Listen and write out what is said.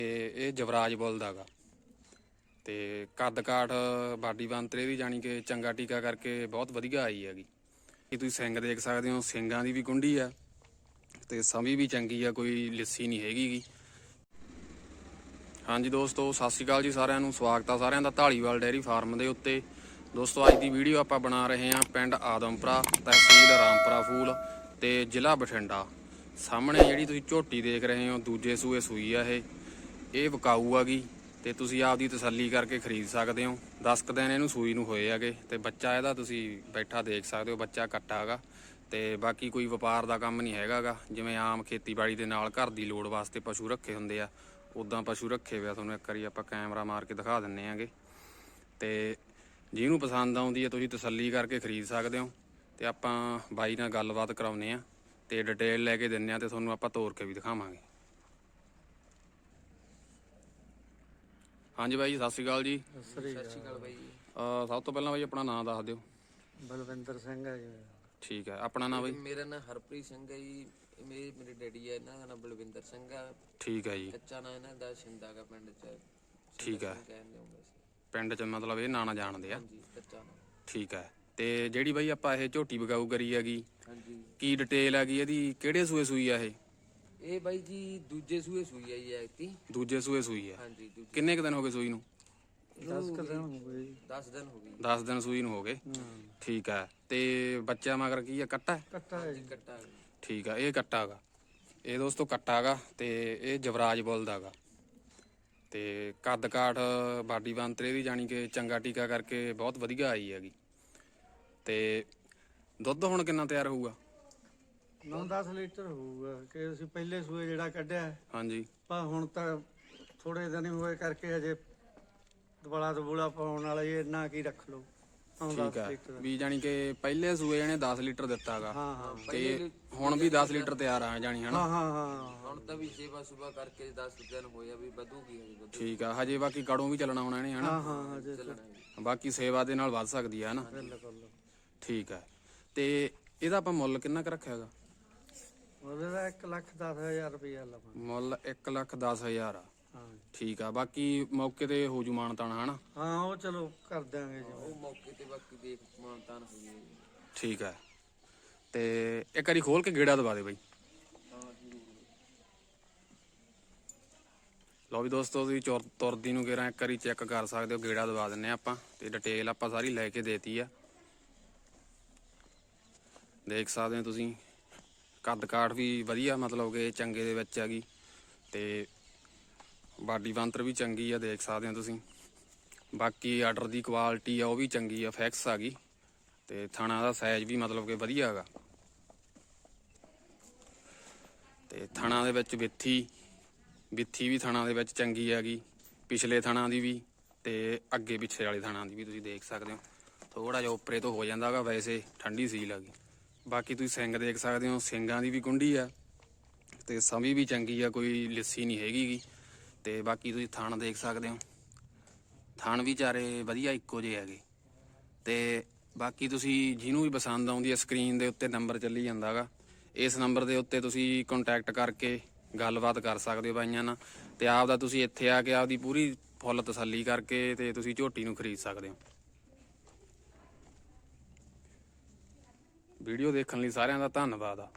ਤੇ ਇਹ ਜਵਰਾਜ ਬੁੱਲ ਦਾਗਾ ਤੇ ਕੱਦ ਕਾਠ ਬਾਡੀ ਬੰਤਰੇ ਵੀ ਜਾਣੀ ਕਿ ਚੰਗਾ ਟੀਕਾ ਕਰਕੇ ਬਹੁਤ ਵਧੀਆ ਆਈ ਹੈਗੀ। ਇਹ ਤੁਸੀਂ ਸਿੰਘ ਦੇਖ ਸਕਦੇ ਹੋ, ਸਿੰਘਾਂ ਦੀ ਵੀ ਗੁੰਡੀ ਆ ਤੇ ਸਮੀ ਵੀ ਚੰਗੀ ਆ, ਕੋਈ ਲਿੱਸੀ ਨਹੀਂ ਹੈਗੀਗੀ ਹਾਂਜੀ ਦੋਸਤੋ, ਸਤਿ ਸ਼੍ਰੀ ਅਕਾਲ ਜੀ ਸਾਰਿਆਂ ਨੂੰ, ਸਵਾਗਤ ਆ ਸਾਰਿਆਂ ਦਾ ਢਾਲੀਵਾਲ ਡੈਰੀ ਫਾਰਮ ਦੇ ਉੱਤੇ। ਦੋਸਤੋ, ਅੱਜ ਦੀ ਵੀਡੀਓ ਆਪਾਂ ਬਣਾ ਰਹੇ ਹਾਂ ਪਿੰਡ ਆਦਮਪੁਰਾ, ਤਹਿਸੀਲ ਰਾਮਪੁਰਾ ਫੂਲ ਤੇ ਜ਼ਿਲ੍ਹਾ ਬਠਿੰਡਾ। ਸਾਹਮਣੇ ਜਿਹੜੀ ਤੁਸੀਂ ਝੋਟੀ ਦੇਖ ਰਹੇ ਹੋ, ਦੂਜੇ ਸੂਏ ਸੂਈ ਆ ਇਹ। ਇਹ ਵਿਕਾਊ ਆਗੀ ਤੇ ਤੁਸੀਂ ਆਪਦੀ ਤਸੱਲੀ ਕਰਕੇ ਖਰੀਦ ਸਕਦੇ ਹੋ। 10 ਕੁ ਦਿਨ ਇਹਨੂੰ ਸੂਈ ਨੂੰ ਹੋਏ ਹੈਗੇ ਤੇ ਬੱਚਾ ਇਹਦਾ ਤੁਸੀਂ ਬੈਠਾ ਦੇਖ ਸਕਦੇ ਹੋ, ਬੱਚਾ ਕੱਟਾ ਹੈਗਾ ਤੇ ਬਾਕੀ ਕੋਈ ਵਪਾਰ ਦਾ ਕੰਮ ਨਹੀਂ ਹੈਗਾਗਾ ਜਿਵੇਂ ਆਮ ਖੇਤੀਬਾੜੀ ਦੇ ਨਾਲ ਘਰ ਦੀ ਲੋੜ ਵਾਸਤੇ ਪਸ਼ੂ ਰੱਖੇ ਹੁੰਦੇ ਆ ਉਦਾਂ ਪਸ਼ੂ ਰੱਖੇ ਹੋਏ ਆ। ਤੁਹਾਨੂੰ ਇੱਕ ਵਾਰੀ ਆਪਾਂ ਕੈਮਰਾ ਮਾਰ ਕੇ ਦਿਖਾ ਦਿੰਨੇ ਆਂਗੇ। ਤੇ ਜਿਹਨੂੰ ਪਸੰਦ ਆਉਂਦੀ ਹੈ ਤੁਸੀਂ ਤਸੱਲੀ ਕਰਕੇ ਖਰੀਦ ਸਕਦੇ ਹੋ। ਤੇ ਆਪਾਂ ਬਾਈ ਨਾਲ ਗੱਲਬਾਤ ਕਰਾਉਨੇ ਆ ਤੇ ਡਿਟੇਲ ਲੈ ਕੇ ਦਿੰਨੇ ਆ ਤੇ ਤੁਹਾਨੂੰ ਆਪਾਂ ਤੋਰ ਕੇ ਵੀ ਦਿਖਾਵਾਂਗੇ। ਹਾਂਜੀ ਬਾਈ ਸਤਿ ਸ਼੍ਰੀ ਅਕਾਲ ਜੀ। ਸਤਿ ਸ਼੍ਰੀ ਅਕਾਲ। ਬਾਈ ਅਹ ਸਭ ਤੋਂ ਪਹਿਲਾਂ ਬਾਈ ਆਪਣਾ ਨਾਮ ਦੱਸ ਦਿਓ। ਬਲਵਿੰਦਰ ਸਿੰਘ ਹੈ ਜੀ। ਠੀਕ ਹੈ ਆਪਣਾ ਨਾਮ ਬਾਈ। ਮੇਰਾ ਨਾਮ ਹਰਪ੍ਰੀਤ ਸਿੰਘ ਹੈ ਜੀ। ਇਹ ਮੇਰੇ ਮੇਰੇ ਡੈਡੀ ਹੈ ਇਹਨਾਂ ਦਾ ਨਾਮ ਬਲਵਿੰਦਰ ਸਿੰਘ ਆ ਠੀਕ ਹੈ ਜੀ। ਕੱਚਾ ਨਾਂ ਇਹਨਾਂ ਦਾ ਸ਼ਿੰਦਾ ਗਾ ਪਿੰਡ ਚ। ਠੀਕ ਹੈ। ਕਹਿੰਦੇ ਹੁੰਦੇ ਸੀ। ਪਿੰਡ 'ਚ ਮਤਲਬ ਇਹ ਨਾਣਾ ਜਾਣਦੇ ਆ। ਹਾਂਜੀ ਕੱਚਾ ਨਾਂ। ਠੀਕ ਹੈ। ਤੇ ਜਿਹੜੀ ਬਾਈ ਆਪਾਂ ਇਹ ਝੋਟੀ ਬਗਾਊ ਕਰੀ ਹੈਗੀ ਹਾਂਜੀ। ਕੀ ਡਿਟੇਲ ਹੈਗੀ ਇਹਦੀ? ਕਿਹੜੇ ਸੂਏ ਸੂਈ ਆ ਇਹ? ਇਹ ਬਾਈ ਜੀ ਦੂਜੇ ਸੂਏ ਸੂਈ ਹੈ ਜੀ ਐਤੀ ਦੂਜੇ ਸੂਏ ਸੂਈ ਆ। ਹਾਂਜੀ ਦੂਜੇ ਕਿੰਨੇ ਕੁ ਦਿਨ ਹੋ ਗਏ ਸੂਈ ਨੂੰ? 10 ਕੁ ਦਿਨ ਹੋ ਗਏ ਜੀ। 10 ਦਿਨ ਹੋ ਗਏ। 10 ਦਿਨ ਸੂਈ ਨੂੰ ਹੋ ਗਏ। ਠੀਕ ਹੈ ਤੇ ਬੱਚਾ ਮਗਰ ਕੀ ਆ ਕੱਟਾ? ਹੈ? ਕੱਟਾ ਹੈ ਜੀ। ਕੱਟਾ ਠੀਕ ਆ ਇਹ ਕੱਟਾ ਹੈਗਾ ਇਹ ਦੋਸਤੋ ਕੱਟਾ ਹੈਗਾ ਤੇ ਇਹ ਜਵਰਾਜ ਬੁੱਲ ਦਾ ਹੈਗਾ ਤੇ ਕੱਦ ਕਾਠ ਬਾਡੀ ਬੰਤਰੇ ਦੀ ਜਾਣੀ ਕਿ ਚੰਗਾ ਟੀਕਾ ਕਰਕੇ ਬਹੁਤ ਵਧੀਆ ਆਈ ਹੈਗੀ। ਤੇ ਦੁੱਧ ਹੁਣ ਕਿੰਨਾ ਤਿਆਰ ਹੋਊਗਾ? 9-10 ਲੀਟਰ ਹੋਊਗਾ ਕਿ ਅਸੀਂ ਪਹਿਲੇ ਸੂਏ ਜਿਹੜਾ ਕੱਢਿਆ। ਹਾਂਜੀ। ਪਰ ਹੁਣ ਤਾਂ ਥੋੜੇ ਦਿਨ ਹੀ ਹੋਏ ਕਰਕੇ ਹਜੇ ਦਵਾਲਾ ਦਬੂਲਾ ਪਾਉਣ ਵਾਲਾ ਹੀ ਇੰਨਾ ਕੀ ਰੱਖ ਲਓ 9-10 ਠੀਕ ਹੈ ਲੀਟਰ। ਵੀ ਜਾਣੀ ਕਿ ਪਹਿਲੇ ਸੂਏ ਇਹਨੇ 10 ਲੀਟਰ ਦਿੱਤਾ ਹੈਗਾ ਹਾਂ ਹਾਂ। ਤੇ ਹੁਣ ਵੀ 10 ਲੀਟਰ ਤਿਆਰ ਆ ਜਾਣੀ ਹਨਾ? ਹਾਂ ਹਾਂ ਹਾਂ। ਹੁਣ ਤਾਂ ਵੀ ਸੇਵਾ ਸੁਬਾ ਕਰਕੇ 10 ਦਿਨ ਹੋਇਆ ਵੀ ਵਧੂਗੀ ਹਜੇ ਠੀਕ ਆ ਹਜੇ ਬਾਕੀ ਕੜੋਂ ਵੀ ਚੱਲਣਾ ਹੋਣਾ ਇਹਨੇ ਹਨਾ? ਹਾਂ ਹਾਂ ਹਜੇ ਚੱਲਣਾ ਬਾਕੀ ਸੇਵਾ ਦੇ ਨਾਲ ਵੱਧ ਸਕਦੀ ਹੈ ਹਨਾ? ਬਿਲਕੁਲ। ਠੀਕ ਹੈ ਤੇ ਇਹਦਾ ਆਪਾਂ ਮੁੱਲ ਕਿੰਨਾ ਕੁ ਰੱਖਿਆ ਹੈਗਾ ਉਹਦੇ ਦਾ 1 ਲੱਖ 10 ਹਜ਼ਾਰ ਰੁਪਇਆ ਲਵਾਂ। ਮੁੱਲ 1 ਲੱਖ 10 ਹਜ਼ਾਰ ਆ। ਹਾਂ। ਠੀਕ ਆ ਬਾਕੀ ਮੌਕੇ ਤੇ ਹੋ ਜੂ ਮਾਨਤਾਣਾ ਹਨਾ? ਹਾਂ ਉਹ ਚਲੋ ਕਰ ਦਿਆਂਗੇ ਜੀ। ਉਹ ਮੌਕੇ ਤੇ ਬਾਕੀ ਦੇਖ ਮਾਨਤਾਨ ਹੋ ਗਈ ਠੀਕ ਹੈ ਤੇ ਇੱਕ ਵਾਰੀ ਖੋਲ ਕੇ ਗੇੜਾ ਦਵਾ ਦੇ ਬਾਈ। ਲਓ ਵੀ ਦੋਸਤੋ ਤੁਸੀਂ ਚੁਰ ਤੁਰਦੀ ਨੂੰ ਕਿਹੜਾ ਇੱਕ ਵਾਰੀ ਚੈੱਕ ਕਰ ਸਕਦੇ ਹੋ ਗੇੜਾ ਦਵਾ ਦਿੰਨੇ ਆ ਆਪਾਂ। ਤੇ ਡਿਟੇਲ ਆਪਾਂ ਸਾਰੀ ਲੈ ਕੇ ਦੇਤੀ ਆ। ਦੇਖ ਸਕਦੇ ਹੋ ਤੁਸੀਂ। ਕੱਦ ਕਾਠ ਵੀ ਵਧੀਆ ਮਤਲਬ ਕਿ ਚੰਗੇ ਦੇ ਵਿੱਚ ਹੈਗੀ ਤੇ ਬਾਡੀ ਬੰਤਰ ਵੀ ਚੰਗੀ ਆ, ਦੇਖ ਸਕਦੇ ਹੋ ਤੁਸੀਂ। ਬਾਕੀ ਆਰਡਰ ਦੀ ਕੁਆਲਿਟੀ ਆ, ਉਹ ਵੀ ਚੰਗੀ ਆ, ਫੈਕਸ ਆ ਗਈ। ਤੇ ਥਾਣਾ ਦਾ ਸਾਈਜ਼ ਵੀ ਮਤਲਬ ਕਿ ਵਧੀਆ ਹੈਗਾ। ਤੇ ਥਾਣਾ ਦੇ ਵਿੱਚ ਵਿੱਥੀ ਵਿੱਥੀ ਵੀ ਥਾਣਾ ਦੇ ਵਿੱਚ ਚੰਗੀ ਹੈਗੀ। ਪਿਛਲੇ ਥਾਣਾ ਦੀ ਵੀ ਤੇ ਅੱਗੇ ਪਿੱਛੇ ਵਾਲੇ ਥਾਣਾ ਦੀ ਵੀ ਤੁਸੀਂ ਦੇਖ ਸਕਦੇ ਹੋ। ਥੋੜਾ ਜਿਹਾ ਉੱਪਰੇ ਤੋਂ ਹੋ ਜਾਂਦਾਗਾ ਵੈਸੇ ਠੰਡੀ ਸੀਲ ਹੈਗੀ। ਬਾਕੀ ਤੁਸੀਂ ਸਿੰਘ ਦੇਖ ਸਕਦੇ ਹੋ, ਸਿੰਘਾਂ ਦੀ ਵੀ ਕੁੰਡੀ ਆ। ਤੇ ਸਮੀ ਵੀ ਚੰਗੀ ਆ, ਕੋਈ ਲਿੱਸੀ ਨਹੀਂ ਹੈਗੀਗੀ ਤੇ ਬਾਕੀ ਤੁਸੀਂ ਥਣ ਦੇਖ ਸਕਦੇ ਹੋ। ਥਣ ਵੀ ਚਾਰੇ ਵਧੀਆ ਇੱਕੋ ਜਿਹੇ ਹੈਗੇ। ਤੇ ਬਾਕੀ ਤੁਸੀਂ ਜਿਹਨੂੰ ਵੀ ਪਸੰਦ ਆਉਂਦੀ ਹੈ ਸਕਰੀਨ ਦੇ ਉੱਤੇ ਨੰਬਰ ਚੱਲੀ ਜਾਂਦਾਗਾ ਇਸ ਨੰਬਰ ਦੇ ਉੱਤੇ ਤੁਸੀਂ ਕੰਟੈਕਟ ਕਰਕੇ ਗੱਲਬਾਤ ਕਰ ਸਕਦੇ ਹੋ ਬਾਈਆਂ ਨਾਲ। ਤੇ ਆਪ ਦਾ ਤੁਸੀਂ ਇੱਥੇ ਆ ਕੇ ਆਪਦੀ ਪੂਰੀ ਫੁੱਲ ਤਸੱਲੀ ਕਰਕੇ ਤੇ ਤੁਸੀਂ ਝੋਟੀ ਨੂੰ ਖਰੀਦ ਸਕਦੇ ਹੋ। ਵੀਡੀਓ ਦੇਖਣ ਲਈ ਸਾਰਿਆਂ ਦਾ ਧੰਨਵਾਦ ਆ।